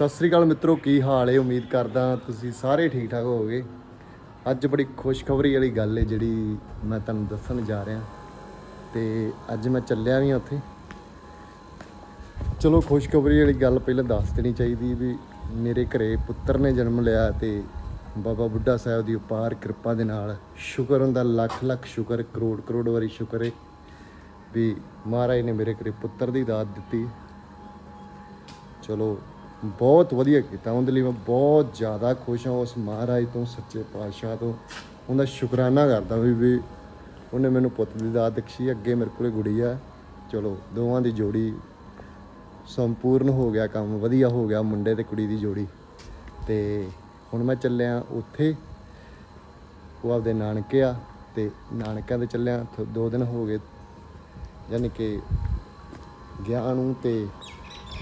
ਸਤਿ ਸ੍ਰੀ ਅਕਾਲ ਮਿੱਤਰੋ, ਕੀ ਹਾਲ ਏ? ਉਮੀਦ ਕਰਦਾ ਤੁਸੀਂ ਸਾਰੇ ਠੀਕ ਠਾਕ ਹੋਵੋਗੇ। ਅੱਜ ਬੜੀ ਖੁਸ਼ਖਬਰੀ ਵਾਲੀ ਗੱਲ ਹੈ ਜਿਹੜੀ ਮੈਂ ਤੁਹਾਨੂੰ ਦੱਸਣ ਜਾ ਰਿਹਾ। ਤੇ ਅੱਜ ਮੈਂ ਚੱਲਿਆ ਵੀ ਹਾਂ ਉੱਥੇ। ਚਲੋ, ਖੁਸ਼ਖਬਰੀ ਵਾਲੀ ਗੱਲ ਪਹਿਲਾਂ ਦੱਸ ਦੇਣੀ ਚਾਹੀਦੀ ਵੀ ਮੇਰੇ ਘਰੇ ਪੁੱਤਰ ਨੇ ਜਨਮ ਲਿਆ ਤੇ ਬਾਬਾ ਬੁੱਢਾ ਸਾਹਿਬ ਦੀ ਉਪਾਰ ਕਿਰਪਾ ਦੇ ਨਾਲ ਸ਼ੁਕਰ ਹੁੰਦਾ, ਲੱਖ ਲੱਖ ਸ਼ੁਕਰ, ਕਰੋੜ ਕਰੋੜ ਵਾਰੀ ਸ਼ੁਕਰ ਏ ਵੀ ਮਹਾਰਾਜ ਨੇ ਮੇਰੇ ਘਰੇ ਪੁੱਤਰ ਦੀ ਦਾਤ ਦਿੱਤੀ। ਚਲੋ ਬਹੁਤ ਵਧੀਆ ਕੀਤਾ। ਉਹਦੇ ਲਈ ਮੈਂ ਬਹੁਤ ਜ਼ਿਆਦਾ ਖੁਸ਼ ਹਾਂ। ਉਸ ਮਹਾਰਾਜ ਤੋਂ, ਸੱਚੇ ਪਾਤਸ਼ਾਹ ਤੋਂ। ਉਹਦਾ ਸ਼ੁਕਰਾਨਾ ਕਰਦਾ ਵੀ ਵੀ ਉਹਨੇ ਮੈਨੂੰ ਪੁੱਤ ਦੀ ਦਾਤ ਬਖਸ਼ੀ ਅੱਗੇ ਮੇਰੇ ਕੋਲੇ ਗੁੜੀ ਆ। ਚਲੋ, ਦੋਵਾਂ ਦੀ ਜੋੜੀ ਸੰਪੂਰਨ ਹੋ ਗਿਆ ਕੰਮ। ਵਧੀਆ ਹੋ ਗਿਆ ਮੁੰਡੇ ਤੇ ਕੁੜੀ ਦੀ ਜੋੜੀ। ਤੇ ਹੁਣ ਮੈਂ ਚੱਲਿਆ ਉੱਥੇ। ਉਹ ਆਪਦੇ ਨਾਨਕੇ ਆ। ਤੇ ਨਾਨਕਿਆਂ ਦੇ ਚੱਲਿਆ। ਉੱਥੇ ਦੋ ਦਿਨ ਹੋ ਗਏ। ਯਾਨੀ ਕਿ ਗਿਆ ਨੂੰ ਤੇ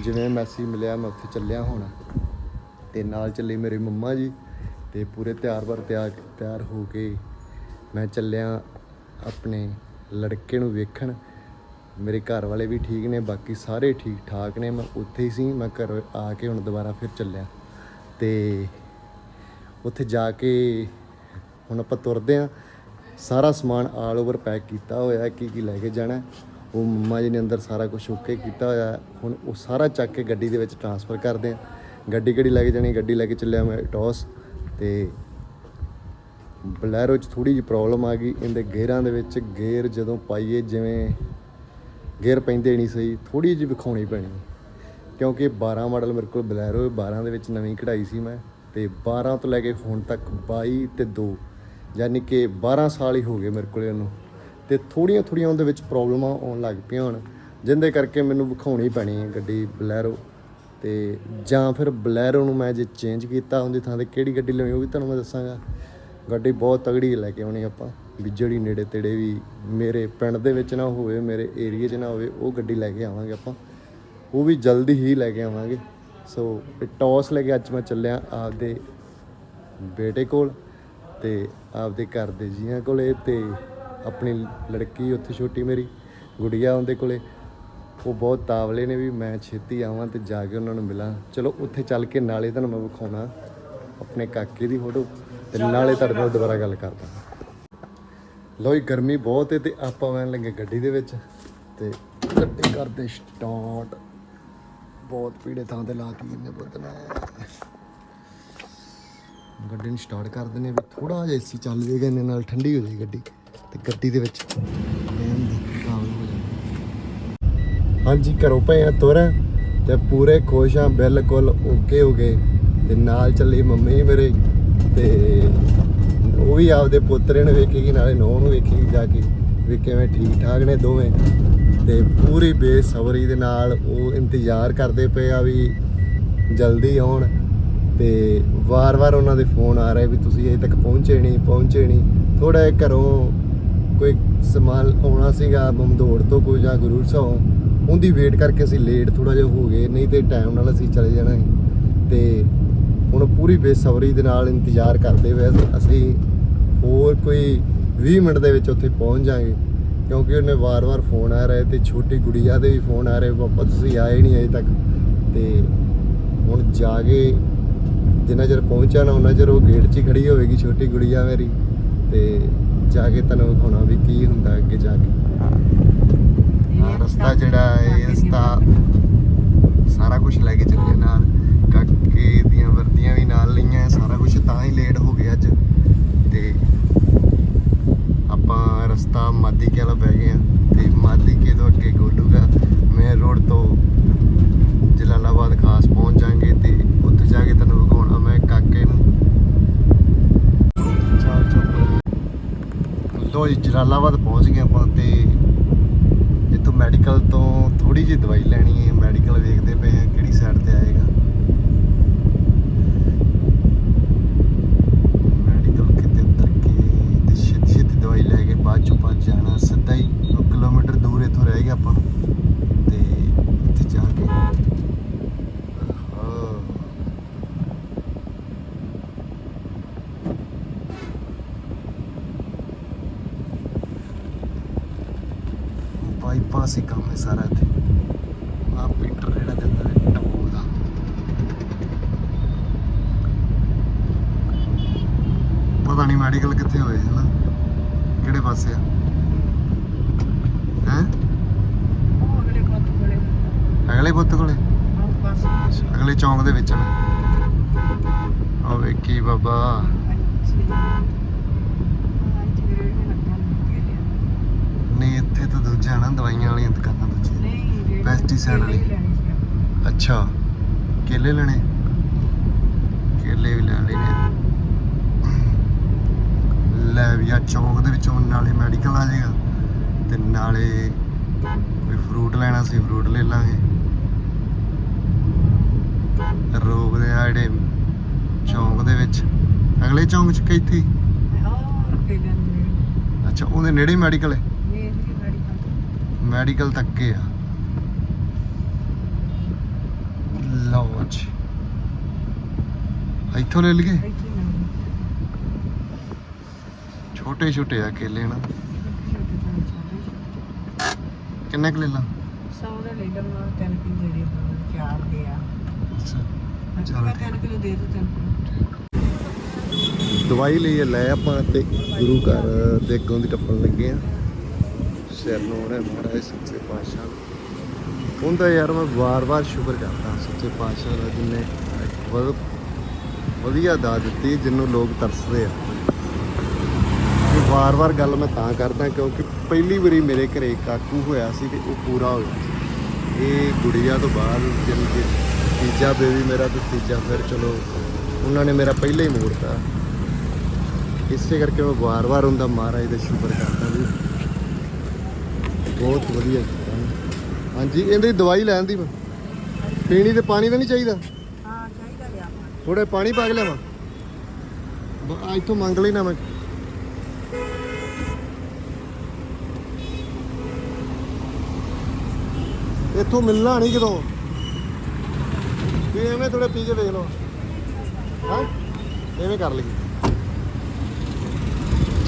ਜਿਵੇਂ ਮੈਸੇਜ ਮਿਲਿਆ, ਮੈਂ ਉੱਥੇ ਚੱਲਿਆ ਹੁਣ। ਤੇ ਨਾਲ ਚੱਲੇ ਮੇਰੇ ਮੰਮਾ ਜੀ ਤੇ ਪੂਰੇ ਤਿਆਰ ਬਰ ਤਿਆਰ ਤਿਆਰ ਹੋ ਕੇ ਮੈਂ ਚੱਲਿਆ ਆਪਣੇ ਲੜਕੇ ਨੂੰ ਵੇਖਣ। ਮੇਰੇ ਘਰ ਵਾਲੇ ਵੀ ਠੀਕ ਨੇ, ਬਾਕੀ ਸਾਰੇ ਠੀਕ ਠਾਕ ਨੇ। ਮੈਂ ਉੱਥੇ ਹੀ ਸੀ, ਮੈਂ ਘਰ ਆ ਕੇ ਹੁਣ ਦੁਬਾਰਾ ਫਿਰ ਚੱਲਿਆ। ਤੇ ਉੱਥੇ ਜਾ ਕੇ ਹੁਣ ਆਪਾਂ ਤੁਰਦੇ ਆ। ਸਾਰਾ ਸਮਾਨ ਆਲ ਓਵਰ ਪੈਕ ਕੀਤਾ ਹੋਇਆ ਕੀ ਕੀ ਲੈ ਕੇ ਜਾਣਾ। ਉਹ ਮੰਮਾ ਜੀ ਨੇ ਅੰਦਰ ਸਾਰਾ ਕੁਝ ਓਕੇ ਕੀਤਾ ਹੋਇਆ ਹੁਣ ਉਹ ਸਾਰਾ ਚੱਕ ਕੇ ਗੱਡੀ ਦੇ ਵਿੱਚ ਟਰਾਂਸਫਰ ਕਰਦੇ ਆ। ਗੱਡੀ ਕਿਹੜੀ ਲੈ ਕੇ ਜਾਣੀ? ਗੱਡੀ ਲੈ ਕੇ ਚੱਲਿਆ ਮੈਂ ਟੌਸ ਤੇ ਬਲੈਰੋ 'ਚ ਥੋੜੀ ਜਿਹੀ ਪ੍ਰੋਬਲਮ ਆ ਗਈ। ਇਹਦੇ ਗੇਅਰਾਂ ਦੇ ਵਿੱਚ ਗੇਅਰ ਜਦੋਂ ਪਾਈਏ ਜਿਵੇਂ ਗੇਅਰ ਪੈਂਦੇ ਨਹੀਂ ਸਹੀ ਥੋੜੀ ਜਿਹੀ ਵਿਖਾਉਣੀ ਪੈਣੀ। ਕਿਉਂਕਿ 12 ਮਾਡਲ ਮੇਰੇ ਕੋਲ ਬਲੈਰੋ ਹੈ 12 ਦੇ ਵਿੱਚ ਨਵੀਂ ਕਢਾਈ ਸੀ ਮੈਂ ਤੇ 12 ਤੋਂ ਲੈ ਕੇ ਹੁਣ ਤੱਕ 22 ਤੇ 2 ਯਾਨੀ ਕਿ 12 ਸਾਲ ਹੀ ਹੋ ਗਏ ਮੇਰੇ ਕੋਲ ਉਹਨੂੰ ਤੇ ਥੋੜੀਆਂ ਥੋੜੀਆਂ ਉਹਦੇ ਵਿੱਚ ਪ੍ਰੋਬਲਮਾਂ ਆਉਣ ਲੱਗ ਪਈਆਂ ਹੁਣ, ਜਿੰਦੇ ਕਰਕੇ ਮੈਨੂੰ ਵਿਖਾਉਣੀ ਪੈਣੀ ਹੈ ਗੱਡੀ ਬਲੈਰੋ। ਤੇ ਜਾਂ ਫਿਰ ਬਲੈਰੋ ਨੂੰ ਮੈਂ ਜੇ ਚੇਂਜ ਕੀਤਾ ਉਹਦੀ ਥਾਂ ਤੇ ਕਿਹੜੀ ਗੱਡੀ ਲਵਾਂ ਉਹ ਵੀ ਤੁਹਾਨੂੰ ਮੈਂ ਦੱਸਾਂਗਾ। ਗੱਡੀ ਬਹੁਤ ਤਗੜੀ ਲੈ ਕੇ ਆਉਣੀ ਆਪਾਂ, ਵੀ ਜਿਹੜੀ ਨੇੜੇ ਤੇੜੇ ਵੀ ਮੇਰੇ ਪਿੰਡ ਦੇ ਵਿੱਚ ਨਾ ਹੋਵੇ, ਮੇਰੇ ਏਰੀਆ 'ਚ ਨਾ ਹੋਵੇ, ਉਹ ਗੱਡੀ ਲੈ ਕੇ ਆਵਾਂਗੇ ਆਪਾਂ। ਉਹ ਵੀ ਜਲਦੀ ਹੀ ਲੈ ਕੇ ਆਵਾਂਗੇ। ਸੋ ਇਹ ਟੌਸ ਲੈ ਕੇ ਅੱਜ ਮੈਂ ਚੱਲਿਆ ਆਪਦੇ ਬੇਟੇ ਕੋਲ ਤੇ ਆਪਦੇ ਘਰ ਦੇ ਜੀਆਂ ਕੋਲੇ ਤੇ ਆਪਣੀ ਲੜਕੀ ਉੱਥੇ ਛੋਟੀ ਮੇਰੀ ਗੁੜੀਆ ਉਹਦੇ ਕੋਲੇ ਉਹ ਬਹੁਤ ਤਾਵਲੇ ਨੇ ਵੀ ਮੈਂ ਛੇਤੀ ਆਵਾਂ ਤੇ ਜਾ ਕੇ ਉਹਨਾਂ ਨੂੰ ਮਿਲਾਂ। ਚਲੋ ਉੱਥੇ ਚੱਲ ਕੇ ਨਾਲੇ ਤੁਹਾਨੂੰ ਮੈਂ ਵਿਖਾਉਣਾ ਆਪਣੇ ਕਾਕੇ ਦੀ ਫੋਟੋ ਤੇ ਨਾਲੇ ਤੁਹਾਡੇ ਨਾਲ ਦੁਬਾਰਾ ਗੱਲ ਕਰਦਾ। ਲੋ ਜੀ ਗਰਮੀ ਬਹੁਤ ਹੈ ਤੇ ਆਪਾਂ ਵੈਨ ਲੱਗੇ ਗੱਡੀ ਦੇ ਵਿੱਚ ਤੇ ਗੱਡੀ ਕਰਦੇ ਸਟਾਰਟ ਬਹੁਤ ਪੀੜੇ ਥਾਂ ਤੇ ਲਾਤੀ ਇਹਨੇ ਪੁੱਤ ਨੇ ਗੱਡੀ ਨੂੰ ਸਟਾਰਟ ਕਰ ਦਿੰਦੇ ਵੀ ਥੋੜਾ ਜਿਹਾ ਏਸੀ ਚੱਲ ਜਾਏਗਾ ਇਹਨੇ ਨਾਲ ਠੰਡੀ ਹੋ ਜਾਏਗੀ ਗੱਡੀ। ਤੇ ਗੱਡੀ ਦੇ ਵਿੱਚ ਬਹਿਣ ਦੀ ਕਾਬਲ ਹੋ ਜਾਏ ਹਾਂਜੀ, ਘਰੋਂ ਪਏ ਆ ਤੁਰ ਤੇ ਪੂਰੇ ਖੁਸ਼ ਆ ਬਿਲਕੁਲ ਓਕੇ ਹੋ ਗਏ ਤੇ ਨਾਲ ਚੱਲੀ ਮੰਮੀ ਮੇਰੇ ਤੇ ਉਹ ਵੀ ਆਪਦੇ ਪੋਤਰੇ ਨੂੰ ਵੇਖੇਗੀ ਨਾਲੇ ਨੌਂ ਨੂੰ ਵੇਖੇਗੀ ਜਾ ਕੇ ਵੀ ਕਿਵੇਂ ਠੀਕ ਠਾਕ ਨੇ ਦੋਵੇਂ। ਤੇ ਪੂਰੀ ਬੇਸਬਰੀ ਦੇ ਨਾਲ ਉਹ ਇੰਤਜ਼ਾਰ ਕਰਦੇ ਪਏ ਆ ਵੀ ਜਲਦੀ ਆਉਣ ਤੇ ਵਾਰ-ਵਾਰ ਉਹਨਾਂ ਦੇ ਫੋਨ ਆ ਰਹੇ ਵੀ ਤੁਸੀਂ ਅਜੇ ਤੱਕ ਪਹੁੰਚੇ ਨਹੀਂ ਪਹੁੰਚੇ ਨਹੀਂ। ਥੋੜਾ ਜਿਹਾ ਘਰੋਂ ਕੋਈ ਸਮਾਨ ਆਉਣਾ ਸੀਗਾ ਮਮਦੋੜ ਤੋਂ ਕੋਈ ਜਾਂ ਗੁਰੂ ਸਾਹਿਬ, ਉਹਦੀ ਵੇਟ ਕਰਕੇ ਅਸੀਂ ਲੇਟ ਥੋੜਾ ਜਿਹਾ ਹੋ ਗਏ, ਨਹੀਂ ਤੇ ਟਾਈਮ ਨਾਲ ਅਸੀਂ ਚਲੇ ਜਾਣਾ ਸੀ। ਤੇ ਹੁਣ ਪੂਰੀ ਬੇਸਬਰੀ ਦੇ ਨਾਲ ਇੰਤਜ਼ਾਰ ਕਰਦੇ ਹੋਏ ਅਸੀਂ- ਹੋਰ ਕੋਈ 20 ਮਿੰਟ ਦੇ ਵਿੱਚ ਉੱਥੇ ਪਹੁੰਚ ਜਾਾਂਗੇ ਕਿਉਂਕਿ ਉਹਨੇ ਵਾਰ-ਵਾਰ ਫੋਨ ਆ ਰਿਹਾ ਤੇ ਛੋਟੀ ਗੁੜੀਆ ਦੇ ਵੀ ਫੋਨ ਆ ਰਹੇ ਪਾਪਾ ਤੁਸੀਂ ਆਏ ਨਹੀਂ ਅਜੇ ਤੱਕ। ਤੇ ਹੁਣ ਜਾ ਕੇ ਜਿੰਨਾ ਚਿਰ ਪਹੁੰਚਿਆ ਨਾ, ਉਹਨਾਂ ਚਿਰ ਉਹ ਗੇਟ 'ਚ ਹੀ ਖੜੀ ਹੋਵੇਗੀ ਛੋਟੀ ਗੁੜੀਆ ਮੇਰੀ। ਤੇ ਜਾ ਕੇ ਤੁਹਾਨੂੰ ਵਿਖਾਉਣਾ ਵੀ ਕੀ ਹੁੰਦਾ ਅੱਗੇ ਜਾ ਕੇ। ਆਹ ਰਸਤਾ ਜਿਹੜਾ ਹੈ ਇਹ ਰਸਤਾ ਸਾਰਾ ਕੁਝ ਲੈ ਕੇ ਚੱਲੇ ਨਾਲ ਕਾਕੇ ਦੀਆਂ ਵਰਦੀਆਂ ਵੀ ਨਾਲ ਲਈਆਂ ਸਾਰਾ ਕੁਝ ਤਾਂ ਹੀ ਲੇਟ ਹੋ ਗਿਆ ਅੱਜ ਤੇ ਆਪਾਂ ਰਸਤਾ ਮਾਦੀਕੇ ਵਾਲਾ ਪੈ ਗਏ ਆ ਤੇ ਮਾਦੀਕੇ ਤੋਂ ਅੱਗੇ ਗੋਲੂਗਾ ਮੇਨ ਰੋਡ ਤੋਂ ਜਲਾਲਾਬਾਦ ਖਾਸ ਪਹੁੰਚ ਜਾਾਂਗੇ ਤੇ ਉੱਥੇ ਜਾ ਕੇ ਤੁਹਾਨੂੰ ਵਿਖਾਉਣਾ ਮੈਂ ਕਾਕੇ ਨੂੰ ਚਾਲ ਚੱਲ ਜਲਾਲਾਬਾਦ ਪਹੁੰਚ ਗਏ ਆਪਾਂ ਤੇ ਇੱਥੋਂ ਮੈਡੀਕਲ ਤੋਂ ਥੋੜੀ ਜਿਹੀ ਦਵਾਈ ਲੈਣੀ ਹੈ ਮੈਡੀਕਲ ਵੇਖਦੇ ਪਏ ਆ ਕਿਹੜੀ ਸਾਈਡ ਤੇ ਆਏਗਾ। ਮੈਡੀਕਲ ਕਿਤੇ ਉਤਰ ਕੇ ਤੇ ਛੇਤੀ ਛੇਤੀ ਦਵਾਈ ਲੈ ਕੇ ਬਾਅਦ ਚੋਂ ਪਹੁੰਚ ਜਾਣਾ, ਸਿੱਧਾ ਹੀ 2 ਕਿਲੋਮੀਟਰ ਦੂਰ ਇੱਥੋਂ ਰਹਿ ਗਿਆ ਆਪਾਂ ਨੂੰ। ਪਾਸੇ ਕੰਮ ਹੈ ਸਾਰਾ ਇੱਥੇ। ਆ ਪੀਟਰ ਜਿਹੜਾ ਜਾਂਦਾ ਹੈ ਟੋਲ ਦਾ। ਪਤਾ ਨਹੀਂ ਮੈਡੀਕਲ ਕਿੱਥੇ ਹੋਏ ਹੈ ਨਾ ਕਿਹੜੇ ਪਾਸੇ ਆ। ਹੈ? ਅਗਲੇ ਪੁੱਤ ਕੋਲੇ। ਅਗਲੇ ਚੌਂਕ ਦੇ ਵਿੱਚ ਆ ਵੇਖੀ ਬਾਬਾ। ਨਹੀਂ ਇੱਥੇ ਤਾਂ ਦੂਜਾ ਨਾ ਦਵਾਈਆਂ ਵਾਲੀਆਂ ਦੁਕਾਨਾਂ ਦੂਜੀ Pesticide ਵਾਲੀ। ਅੱਛਾ। ਕੇਲੇ ਲੈਣੇ? ਕੇਲੇ ਵੀ ਲੈ ਲੈਣੇ ਲੈ ਵੀ ਆ ਚੌਂਕ ਦੇ ਵਿੱਚੋਂ ਨਾਲੇ ਮੈਡੀਕਲ ਆ ਜਾਏਗਾ ਤੇ ਨਾਲੇ ਕੋਈ ਫਰੂਟ ਲੈਣਾ ਸੀ ਫਰੂਟ ਲੈ ਲਾਂਗੇ। ਰੋਕਦੇ ਆ ਜਿਹੜੇ ਚੌਂਕ ਦੇ ਵਿੱਚ। ਅਗਲੇ ਚੌਂਕ ਚ ਕਿੱਥੇ? ਅੱਛਾ ਉਹਦੇ ਨੇੜੇ ਮੈਡੀਕਲ ਹੈ। ਮੈਡੀਕਲ ਤੱਕ ਆ। ਲਓ ਜੀ ਇੱਥੋਂ ਲੈ ਲਈਏ? ਛੋਟੇ ਛੋਟੇ ਆ ਕੇਲੇ ਨਾ। ਕਿੰਨੇ ਕੁ ਲੈ ਲਾਂ? ਸੌਦਾ ਲੈ ਲਵਾਂ ਤਿੰਨ ਕਿਲੋ ਦੇ ਦੇ ਚਾਰ ਦੇ ਆ। ਅੱਛਾ ਚਲੋ ਤਿੰਨ ਕਿਲੋ ਦੇ ਦੋ ਤਿੰਨ ਦਵਾਈ ਲਈ ਲੈ ਆਪਾਂ ਤੇ ਗੁਰੂ ਘਰ ਦੇ ਅੱਗੋਂ ਦੀ ਟੱਪਣ ਲੱਗੇ ਆ। ਸਿਰ ਨੂੰ ਉਹਨੇ ਮਹਾਰਾਜ ਸੱਚੇ ਪਾਤਸ਼ਾਹ ਉਹਦਾ ਯਾਰ ਮੈਂ ਵਾਰ-ਵਾਰ ਸ਼ੁਕਰ ਕਰਦਾ ਸੱਚੇ ਪਾਤਸ਼ਾਹ ਦਾ ਜਿਨੇ ਬਹੁਤ ਵਧੀਆ ਦਾਤ ਦਿੱਤੀ, ਜਿਹਨੂੰ ਲੋਕ ਤਰਸਦੇ ਆ। ਇਹ ਵਾਰ-ਵਾਰ ਗੱਲ ਮੈਂ ਤਾਂ ਕਰਦਾ ਕਿਉਂਕਿ ਪਹਿਲੀ ਵਾਰੀ ਮੇਰੇ ਘਰੇ ਕਾਕੂ ਹੋਇਆ ਸੀ ਤੇ ਉਹ ਪੂਰਾ ਹੋ ਗਿਆ ਇਹ ਗੁੜੀਆ ਤੋਂ ਬਾਅਦ ਜਿੰਨ ਕਿ ਤੀਜਾ ਬੇਬੀ ਮੇਰਾ ਤੇ ਤੀਜਾ ਫਿਰ ਚਲੋ ਉਹਨਾਂ ਨੇ ਮੇਰਾ ਪਹਿਲਾਂ ਹੀ ਮੋੜਤਾ। ਇਸੇ ਕਰਕੇ ਮੈਂ ਵਾਰ-ਵਾਰ ਉਹਦਾ ਮਹਾਰਾਜ ਦਾ ਸ਼ੁਕਰ ਕਰਦਾ ਵੀ ਬਹੁਤ ਵਧੀਆ ਕੀਤਾ। ਹਾਂਜੀ ਇਹਦੀ ਦਵਾਈ ਲੈਣ ਦੀ ਪੀਣੀ ਤੇ ਪਾਣੀ ਤਾਂ ਨਹੀਂ ਚਾਹੀਦਾ? ਹਾਂ ਚਾਹੀਦਾ ਲਿਆ। ਥੋੜੇ ਪਾਣੀ ਪਾ ਕੇ ਲਿਆਵਾਂ। ਬ- ਆ ਇੱਥੋਂ ਮੰਗ ਨਾ ਮੈਂ। ਇੱਥੋਂ ਮਿਲਣਾ ਨਹੀਂ ਕਿਦੋਂ ਵੀ ਐਵੇਂ ਥੋੜੇ ਪੀ ਕੇ ਵੇਖ ਲਓ। ਹਾਂ? ਐਵੇਂ ਕਰ ਲਈ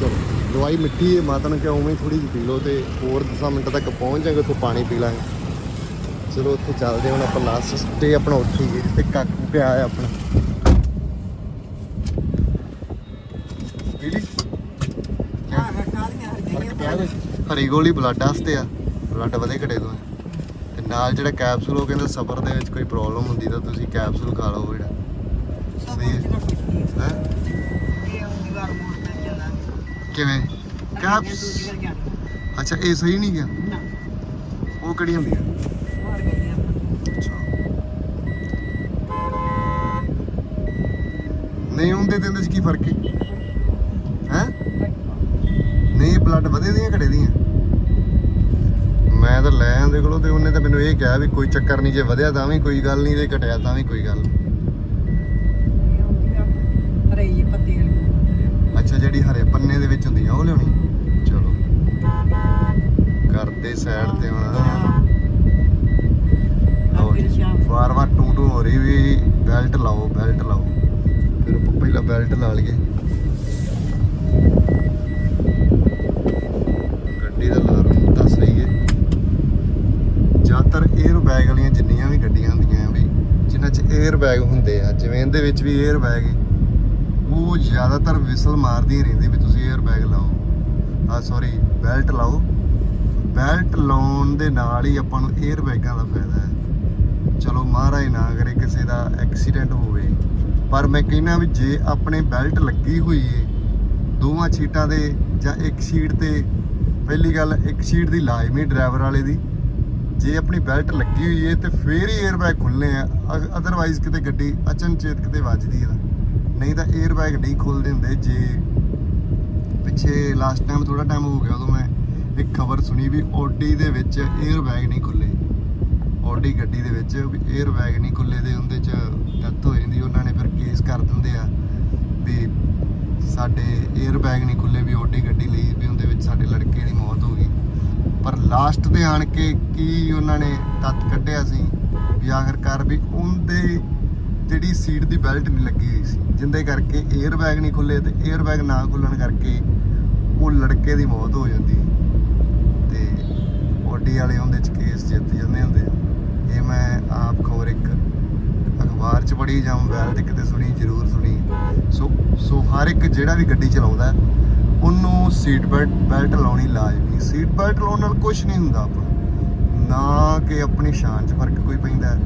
ਚਲੋ। ਦਵਾਈ ਮਿੱਠੀ ਹੈ ਮਾਤਾ ਨੂੰ ਕਿਹਾ ਉਵੇਂ ਥੋੜੀ ਜਿਹੀ ਪੀ ਲਓ ਤੇ ਹੋਰ 10 ਮਿੰਟ ਤੱਕ ਪਹੁੰਚ ਜਾਗੇ ਉੱਥੋਂ ਪਾਣੀ ਪੀ ਲਾਂਗੇ ਚਲੋ ਉੱਥੇ ਚੱਲਦੇ ਹਾਂ ਹੁਣ ਆਪਾਂ ਲਾਸਟ ਸਟੇ ਆਪਣਾ ਉੱਥੇ ਹੀ ਜਿੱਥੇ ਕਾਕੂ ਪਿਆ ਹੈ ਆਪਣਾ ਹਾਂ? ਹਰੀ ਗੋਲੀ ਬਲੱਡ ਵਾਸਤੇ ਆ ਬਲੱਡ ਵਧੇ ਘਟੇ ਤੋਂ। ਤੇ ਨਾਲ ਜਿਹੜਾ ਕੈਪਸੂਲ ਉਹ ਕਹਿੰਦੇ ਸਫਰ ਦੇ ਵਿੱਚ ਕੋਈ ਪ੍ਰੋਬਲਮ ਹੁੰਦੀ ਤਾਂ ਤੁਸੀਂ ਕੈਪਸੂਲ ਖਾ ਲਓ ਜਿਹੜਾ ਕਿਵੇਂ? ਜਾਣਾ ਅੱਛਾ ਇਹ ਸਹੀ ਨਹੀਂ ਗਿਆ? ਨਾ। ਉਹ ਕਿਹੜੀ ਹੁੰਦੀ ਅੱਛਾ। ਨਹੀਂ ਹੁੰਦੇ ਤੇ ਇਹਦੇ ਚ ਕੀ ਫ਼ਰਕ ਹੈ? ਹੈ? ਨਹੀਂ ਬਲੱਡ ਵਧੇ ਦੀਆਂ ਘਟੇ ਦੀਆਂ? ਮੈਂ ਤਾਂ ਲੈ ਆਂਦੇ ਕੋਲੋਂ ਤੇ ਉਹਨੇ ਤਾਂ ਮੈਨੂੰ ਇਹ ਕਿਹਾ ਵੀ ਕੋਈ ਚੱਕਰ ਨਹੀਂ ਜੇ ਵਧਿਆ ਤਾਂ ਵੀ ਕੋਈ ਗੱਲ ਨਹੀਂ ਜੇ ਘਟਿਆ ਤਾਂ ਵੀ ਕੋਈ ਗੱਲ ਨਹੀਂ ਇਹ ਉਹਦੀ ਆ ਹਰੇ ਜੀ ਪੱਤੀ ਵਾਲੀ ਅੱਛਾ ਜਿਹੜੀ ਹਰੇ ਪੰਨੇ ਦੇ ਵਿੱਚ ਹੁੰਦੀ ਆ, ਉਹ ਲਿਆਉਣੀ ਚਲੋ। ਕਰਦੇ ਸਾਈਡ ਤੇ ਹੁਣ। ਵਾਰ ਵਾਰ ਟੂ ਟੂ ਹੋ ਰਹੀ ਵੀ ਬੈਲਟ ਲਾਓ ਬੈਲਟ ਲਾਓ। ਫਿਰ ਪਹਿਲਾਂ ਬੈਲਟ ਲਾ ਲਈਏ। ਗੱਡੀ ਦਾ ਲਾਰਮ ਤਾਂ ਸਹੀ ਹੈ। ਜ਼ਿਆਦਾਤਰ ਬੈਗ ਵਾਲੀਆਂ ਜਿੰਨੀਆਂ ਵੀ ਗੱਡੀਆਂ ਹੁੰਦੀਆਂ ਵੀ ਜਿਨ੍ਹਾਂ 'ਚ ਏਅਰ ਬੈਗ ਹੁੰਦੇ ਆ, ਜਿਵੇਂ ਇਹਦੇ ਵਿੱਚ ਵੀ ਏਅਰ ਬੈਗ ਉਹ ਜ਼ਿਆਦਾਤਰ ਵਿਸਲ ਮਾਰਦੀ ਹੀ ਰਹਿੰਦੀ ਵੀ ਤੁਸੀਂ 에ਅਰ ਬੈਗ ਲਾਓ। ਆ ਸੌਰੀ ਬੈਲਟ ਲਾਓ। ਬੈਲਟ ਲਾਉਣ ਦੇ ਨਾਲ ਹੀ ਆਪਾਂ ਨੂੰ 에ਅਰ ਬੈਗਾਂ ਦਾ ਫਾਇਦਾ ਹੈ। ਚਲੋ ਮਹਾਰਾਜ ਨਾ ਕਰੇ ਕਿਸੇ ਦਾ ਐਕਸੀਡੈਂਟ ਹੋਵੇ। ਪਰ ਮੈਂ ਕਹਿੰਨਾ ਵੀ ਜੇ ਆਪਣੇ ਬੈਲਟ ਲੱਗੀ ਹੋਈ ਏ, ਦੋਵਾਂ ਸੀਟਾਂ ਦੇ ਜਾਂ ਇੱਕ ਸੀਟ ਤੇ, ਪਹਿਲੀ ਗੱਲ ਇੱਕ ਸੀਟ ਦੀ ਲਾਜ਼ਮੀ ਡਰਾਈਵਰ ਵਾਲੇ ਦੀ। ਜੇ ਆਪਣੀ ਬੈਲਟ ਲੱਗੀ ਹੋਈ ਏ ਤੇ ਫੇਰ ਹੀ 에ਅਰ ਬੈਗ ਖੁੱਲਨੇ ਆ। ਅਦਰਵਾਈਜ਼ ਕਿਤੇ ਗੱਡੀ ਅਚਨਚੇਤ ਕਿਤੇ ਵੱਜਦੀ ਹੈ ਨਹੀਂ ਤਾਂ 에ਅਰ ਨਹੀਂ ਖੋਲਦੇ ਹੁੰਦੇ, ਜੇ ਪਿੱਛੇ ਲਾਸਟ ਟਾਈਮ ਥੋੜਾ ਟਾਈਮ ਹੋ ਗਿਆ ਉਦੋਂ ਮੈਂ ਇੱਕ ਖਬਰ ਸੁਣੀ ਵੀ ਓਡੀ ਦੇ ਵਿੱਚ 에ਅਰ ਨਹੀਂ ਖੁੱਲੇ। ਓਡੀ ਗੱਡੀ ਦੇ ਵਿੱਚ ਵੀ 에ਅਰ ਨਹੀਂ ਖੁੱਲੇ ਦੇ ਉਹਦੇ ਚ ਡੈਥ ਹੋ ਜਾਂਦੀ, ਉਹਨਾਂ ਨੇ ਫਿਰ ਕੇਸ ਕਰ ਦਿੰਦੇ ਆ ਵੀ ਸਾਡੇ 에ਅਰ ਨਹੀਂ ਖੁੱਲੇ ਵੀ ਓਡੀ ਗੱਡੀ ਲਈ ਵੀ ਉਹਦੇ ਵਿੱਚ ਸਾਡੇ ਲੜਕੇ ਦੀ ਮੌਤ ਹੋ ਗਈ। ਪਰ ਲਾਸਟ ਤੇ ਆਣ ਕੇ ਕੀ ਉਹਨਾਂ ਨੇ ਤੱਤ ਕੱਢਿਆ ਸੀ ਵੀ ਆਖਰਕਾਰ ਵੀ ਉਹਦੇ ਜਿਹੜੀ ਸੀਟ ਦੀ ਬੈਲਟ ਨਹੀਂ ਲੱਗੀ ਹੋਈ ਸੀ, ਜਿੰਦੇ ਕਰਕੇ 에ਅਰ ਬੈਗ ਨਹੀਂ ਖੁੱਲੇ ਤੇ 에ਅਰ ਬੈਗ ਨਾ ਖੁੱਲਣ ਕਰਕੇ ਉਹ ਲੜਕੇ ਦੀ ਮੌਤ ਹੋ ਜਾਂਦੀ ਤੇ ਓਡੀ ਵਾਲੇ ਉਹਦੇ ਚ ਕੇਸ ਜਿੱਤ ਜਾਂਦੇ ਹੁੰਦੇ ਆ। ਇਹ ਮੈਂ ਆਪ ਖਬਰ ਇੱਕ ਅਖਬਾਰ ਚ ਪੜ੍ਹੀ ਜਾਂ ਮੋਬਾਈਲ ਤੇ ਕਿਤੇ ਸੁਣੀ, ਜ਼ਰੂਰ ਸੁਣੀ। ਸੋ ਸੋ ਹਰ ਇੱਕ ਜਿਹੜਾ ਵੀ ਗੱਡੀ ਚਲਾਉਂਦਾ, ਉਹਨੂੰ ਸੀਟ ਬੈਲਟ ਬੈਲਟ ਲਾਉਣੀ ਲਾਜ਼ਮੀ ਸੀਟ ਬੈਲਟ ਲਾਉਣ ਨਾਲ ਕੁਝ ਨਹੀਂ ਹੁੰਦਾ ਆਪਾਂ। ਨਾ ਕਿ ਆਪਣੀ ਸ਼ਾਨ 'ਚ ਫ਼ਰਕ ਕੋਈ ਪੈਂਦਾ।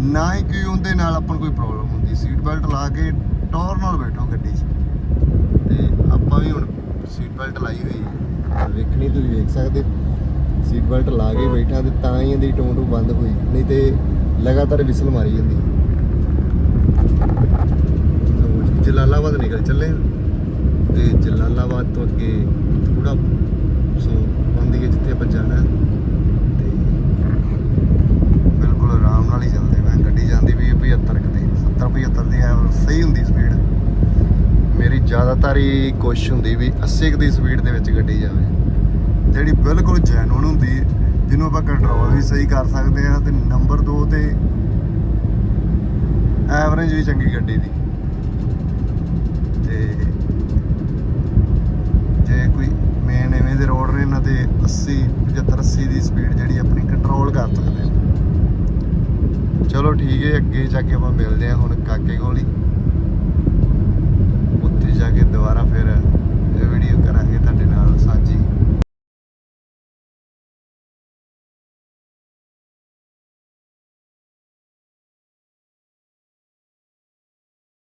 ਨਾ ਹੀ ਕੋਈ ਉਹਦੇ ਨਾਲ ਆਪਾਂ ਨੂੰ ਕੋਈ ਪ੍ਰੋਬਲਮ ਹੁੰਦੀ ਸੀਟ ਬੈਲਟ ਲਾ ਕੇ ਟੌਰ ਨਾਲ ਬੈਠੋ ਗੱਡੀ 'ਚ। ਤੇ ਆਪਾਂ ਵੀ ਹੁਣ ਸੀਟ ਬੈਲਟ ਲਾਈ ਹੋਈ ਹੈ। ਵੇਖਣੀ ਤੁਸੀਂ ਵੇਖ ਸਕਦੇ ਸੀਟ ਬੈਲਟ ਲਾ ਕੇ ਬੈਠਾ ਤੇ ਤਾਂ ਹੀ ਇਹਦੀ ਟੋਨ ਟੂ ਬੰਦ ਹੋਈ। ਨਹੀਂ ਤੇ ਲਗਾਤਾਰ ਵਿਸਲ ਮਾਰੀ ਜਾਂਦੀ। ਜਲਾਲਾਬਾਦ ਨਿਕਲ ਚੱਲੇ ਹਾਂ। ਤੇ ਜਲਾਲਾਬਾਦ ਤੋਂ ਅੱਗੇ ਥੋੜਾ ਸੋ ਬੰਦੀ ਹੈ ਜਿੱਥੇ ਆਪਾਂ ਜਾਣਾ ਹੈ। ਤੇ ਬਿਲਕੁਲ ਆਰਾਮ ਨਾਲ ਹੀ ਚੱਲਦੇ ਮੈਂ ਗੱਡੀ ਜਾਂਦੀ ਵੀ 75 ਕਿਤੇ 70 75 ਦੀ ਐਵਰੇਜ ਸਹੀ ਹੁੰਦੀ ਸਪੀਡ ਮੇਰੀ ਜ਼ਿਆਦਾਤਰ ਹੀ ਕੋਸ਼ਿਸ਼ ਹੁੰਦੀ ਵੀ 80 ਕੁ ਦੀ ਸਪੀਡ ਦੇ ਵਿੱਚ ਗੱਡੀ ਜਾਵੇ। ਜਿਹੜੀ ਬਿਲਕੁਲ ਜੈਨੂਨ ਹੁੰਦੀ, ਜਿਹਨੂੰ ਆਪਾਂ ਕੰਟਰੋਲ ਵੀ ਸਹੀ ਕਰ ਸਕਦੇ ਆ ਤੇ ਨੰਬਰ 2 ਤੇ ਐਵਰੇਜ ਵੀ ਚੰਗੀ ਗੱਡੀ ਦੀ। ਤੇ ਜੇ ਕੋਈ ਮੇਨ ਐਵੇਂ ਦੇ ਰੋਡ ਨੇ, ਇਹਨਾਂ ਤੇ 80 75 80 ਦੀ ਸਪੀਡ ਜਿਹੜੀ ਆਪਣੀ ਕੰਟਰੋਲ ਕਰ ਸਕਦੇ ਆ ਚਲੋ ਠੀਕ ਹੈ, ਅੱਗੇ ਜਾ ਕੇ ਆਪਾਂ ਮਿਲਦੇ ਹਾਂ ਹੁਣ ਕਾਕੇ ਕੋਲ ਹੀ। ਉੱਥੇ ਜਾ ਕੇ ਦੁਬਾਰਾ ਫਿਰ ਇਹ ਵੀਡੀਓ ਕਰਾਂਗੇ ਤੁਹਾਡੇ ਨਾਲ।